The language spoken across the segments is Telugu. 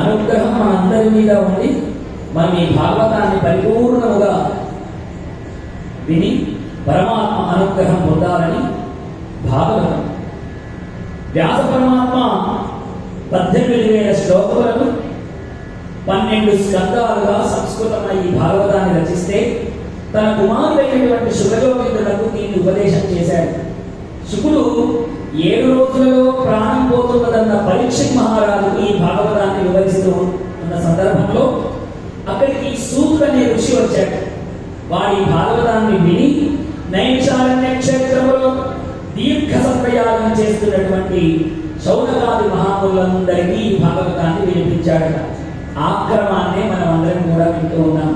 అనుగ్రహం మనందరి మీద ఉండి మనం ఈ భాగవతాన్ని పరిపూర్ణముగా విని పరమాత్మ అనుగ్రహం పొందాలని భాగవతం. వ్యాస పరమాత్మ పద్దెనిమిది వేల శ్లోకములను పన్నెండు స్కందాలుగా సంస్కృతమైన ఈ భాగవతాన్ని రచిస్తే తన కుమారుడైనటువంటి శుభగోవిందులకు దీన్ని ఉపదేశం చేశాడు. శుకుడు ఏడు రోజులలో ప్రాణం పోతున్నదన్న పరీక్ష మహారాజు ఈ తీసుకొచ్చాడు వారి భాగవతాన్ని విని నైంచారణ్య క్షేత్రంలో దీర్ఘ సంప్రయాగం చేస్తున్నటువంటి శౌనకాది మహాములందరికీ ఈ భాగవతాన్ని వినిపించాడట ఆ క్రమాన్నే మనం అందరం కూడా వింటూ ఉన్నాం.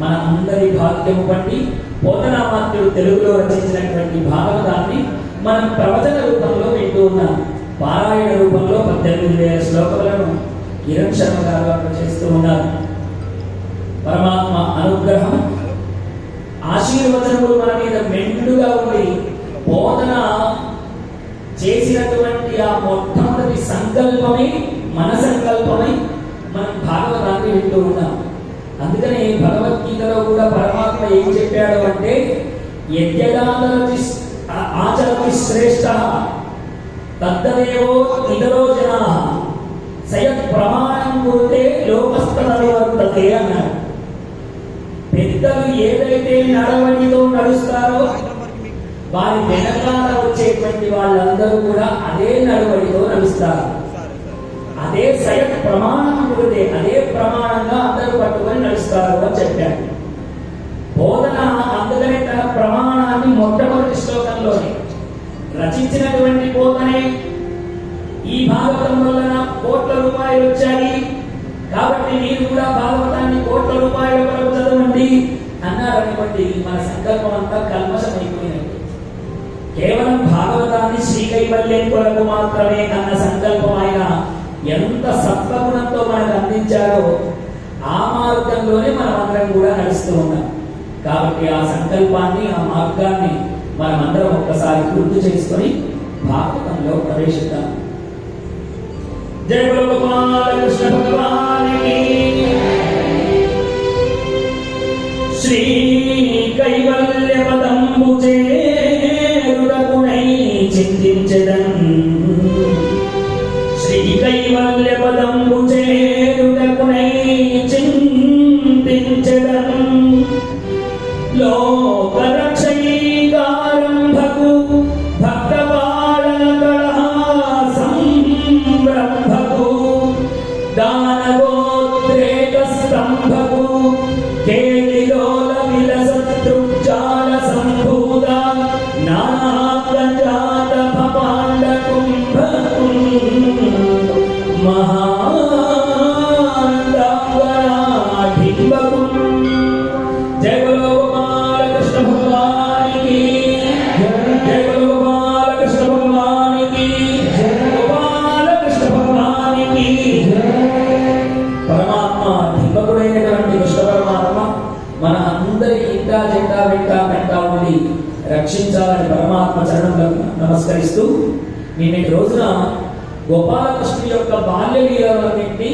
మన అందరి భాగ్యము బట్టి పోతనామాత్రుడు తెలుగులో రచించినటువంటి భాగవతాన్ని మనం ప్రవచన రూపంలో వింటూ ఉన్నాం. పారాయణ రూపంలో పద్దెనిమిది వేల శ్లోకాలను కిరణ్ శర్మ గారు చేస్తూ ఉన్నారు. పరమాత్మ అనుగ్రహం. ఆశీర్వచనములు మన మీద మెండుగా ఉండి బోధన చేసినటువంటి ఆ మొట్టమొదటి సంకల్పమే మన సంకల్పమై. మనం భాగవతాన్ని వింటూ ఉన్నాం. అందుకనే భగవద్గీతలో కూడా పరమాత్మ ఏం చెప్పాడు అంటే యజ్ఞదానరతి ఆచరణి శ్రేష్ట తద్దదేవో ఇతరో జనా. సయత్ ప్రమాణం కురితే లోకస్థలవర్తతే అన్నాడు. పెద్దలు ఏదైతే నడవడితో నడుస్తారో వారి వెనకాల వచ్చేటువంటి వాళ్ళందరూ కూడా అదే నడవడితో నడుస్తారు. అదే సయ ప్రమాణం అదే ప్రమాణంగా అందరూ పట్టుకొని నడుస్తారు అని చెప్పారు. కాబట్టి మన సంకల్పం అంతా కల్మషమైపోయినట్టు కేవలం భాగవతాన్ని శ్రీకైవల్యం కొరకు మాత్రమే అన్న సంకల్పం ఆయన ఎంత సత్వగుణంతో మనకు అందించారో ఆ మార్గంలోనే మనం అందరం కూడా నడుస్తూ ఉన్నాం. కాబట్టి ఆ సంకల్పాన్ని ఆ మార్గాన్ని మనం అందరం ఒక్కసారి గుర్తు చేసుకొని భాగవతంలో ప్రవేశిద్దాం. జయ గోపాల కృష్ణ భగవానికి శ్రీ కైవల్య పదంబు చేరుటకునై శ్రీ కైవల్య పదంబు వెంట వెంట ఉండి రక్షించాలని పరమాత్మ చరణంలో నమస్కరిస్తూ నిన్నటి రోజున గోపాలకృష్ణ యొక్క బాల్య లీలలన్నింటినీ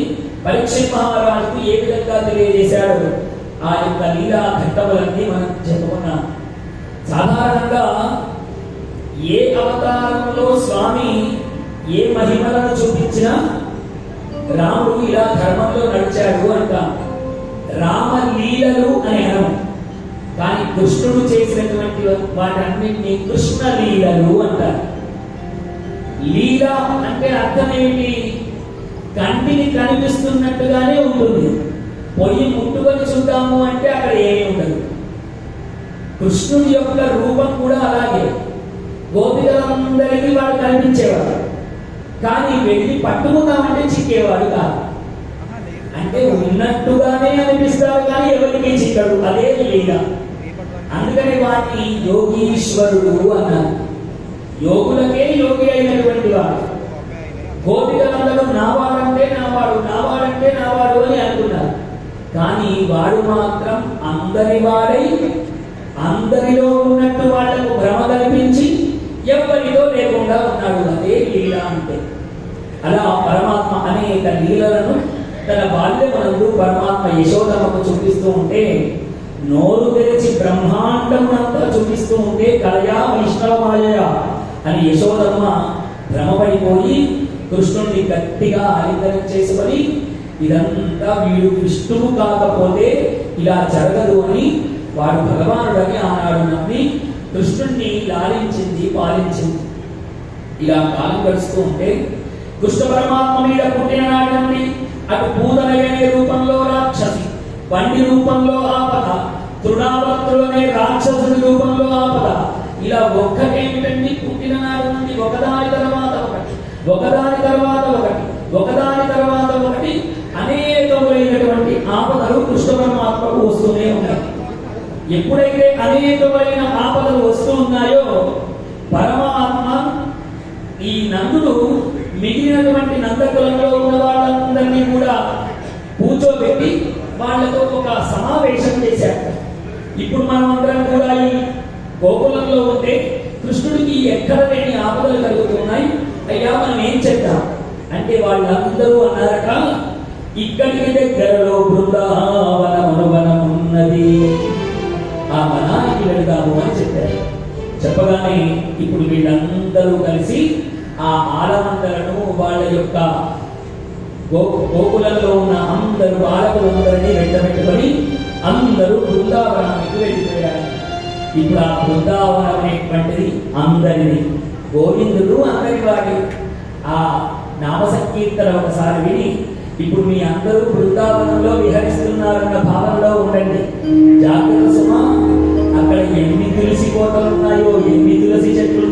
పరీక్ష మహారాజుకు ఏ విధంగా తెలియజేశాడు? ఆ యొక్క లీలా ఘట్టములన్నీ మనం చెప్పుకున్నాం. సాధారణంగా ఏ అవతారంలో స్వామి ఏ మహిమలను చూపించినా రాముడు ఇలా ధర్మంలో నడిచాడు అంట. రామ లీలలు అని అనం దుష్టుడు కృష్ణుడు చేసినటువంటి వాటన్నింటినీ కృష్ణ లీలలు అంటారు. లీల అంటే అర్థం ఏమిటి? కంటిని కనిపిస్తున్నట్టుగానే ఉంటుంది. పొయ్యి ముట్టుకొని చూద్దాము అంటే అక్కడ ఏమీ ఉండదు. కృష్ణుడి యొక్క రూపం కూడా అలాగే. గోపికలందరికీ వాడు కనిపించేవాడు. కానీ వెళ్ళి పట్టుకుందామంటే చిక్కేవాడు కాదు. అంటే ఉన్నట్టుగానే అనిపిస్తాడు కానీ ఎవరికి చిక్కడు? అదే లీల. అందుకని వాటిని యోగీశ్వరుడు అన్నారు. యోగులకే యోగి అయినటువంటి వాడు. గోపికలందరూ నావాడంటే నావాడు నావాడంటే నావాడు అని అనుకున్నారు. కానీ వాడు మాత్రం అందరి వాడై అందరిలో ఉన్నట్టు వాళ్ళకు భ్రమ కల్పించి ఎవరితో లేకుండా ఉన్నాడు. అదే లీల అంటే. అలా పరమాత్మ అనేక లీలలను తన బాల్యమనందు పరమాత్మ యశోదమ్మకు చూపిస్తూ ఉంటే నోరు తెరిచి బ్రహ్మాండమునంతా చూపిస్తూ ఉంటే కలయా వైష్ణవమాయ అని యశోదమ్మ భ్రమపడిపోయి కృష్ణుడిని గట్టిగా ఆలింగనం చేసుకొని ఇదంతా వీడు విష్ణువు కాకపోతే ఇలా జరగదు అని వాడు భగవానుడని ఆనాడు నమ్మి కృష్ణుణ్ణి లాలించింది పాలించింది. ఇలా కాలం గడుస్తూ ఉంటే కృష్ణ పరమాత్మ మీద పుట్టిన నాటి అటు పూతనయనే రూపంలో రాక్షసి బండి రూపంలో ఆపద తృణావర్తులనే రాక్షసుడి రూపంలో ఆపద. ఇలా ఒక్కటేమిటండి పుట్టిన నాడు నుండి ఒకదాని తర్వాత ఒకటి ఒకదాని తర్వాత ఒకటి ఒకదాని తర్వాత ఒకటి అనేకములైనటువంటి ఆపదలు కృష్ణ పరమాత్మకు వస్తూనే ఉన్నాయి. ఎప్పుడైతే అనేకమైన ఆపదలు వస్తూ ఉన్నాయో పరమాత్మ ఈ నందులు మిగిలినటువంటి నందకులంలో ఉన్న వాళ్ళందరినీ కూడా కూర్చోబెట్టి వాళ్ళ ఒక సమావేశం చేశారు. ఇప్పుడు మనం అందరం కూడా ఈ గోకులంలో ఉంటే కృష్ణుడికి ఎక్కడ లేని ఆపదలు కలుగుతున్నాయి. అయ్యా మనం ఏం చేద్దాం? అంటే వాళ్ళందరూ అన్నారట ఇక్కడికి దగ్గరలో బృందావనమనువనం ఉన్నది. ఆ వనానికి వెళదాము అని చెప్పారు. చెప్పగానే ఇప్పుడు వీళ్ళందరూ కలిసి ఆ ఆలమందలను వాళ్ళ యొక్క గోకులంలో ఉన్న అందరు బాలకులందరినీ వెంటబెట్టుకొని అందరూ బృందావనానికి వెళ్ళిపోయారు. ఇప్పుడు ఆ బృందావనం అనేటువంటిది అందరిది. గోవిందుడు అందరి వాడి ఆ నామ సంకీర్తన ఒకసారి విని ఇప్పుడు మీ అందరూ బృందావనంలో విహరిస్తున్నారన్న భావనలో ఉండండి. జాగ్రత్త సుమా అక్కడ ఎన్ని తులసి కోతలు ఉన్నాయో ఎన్ని తులసి చెట్లు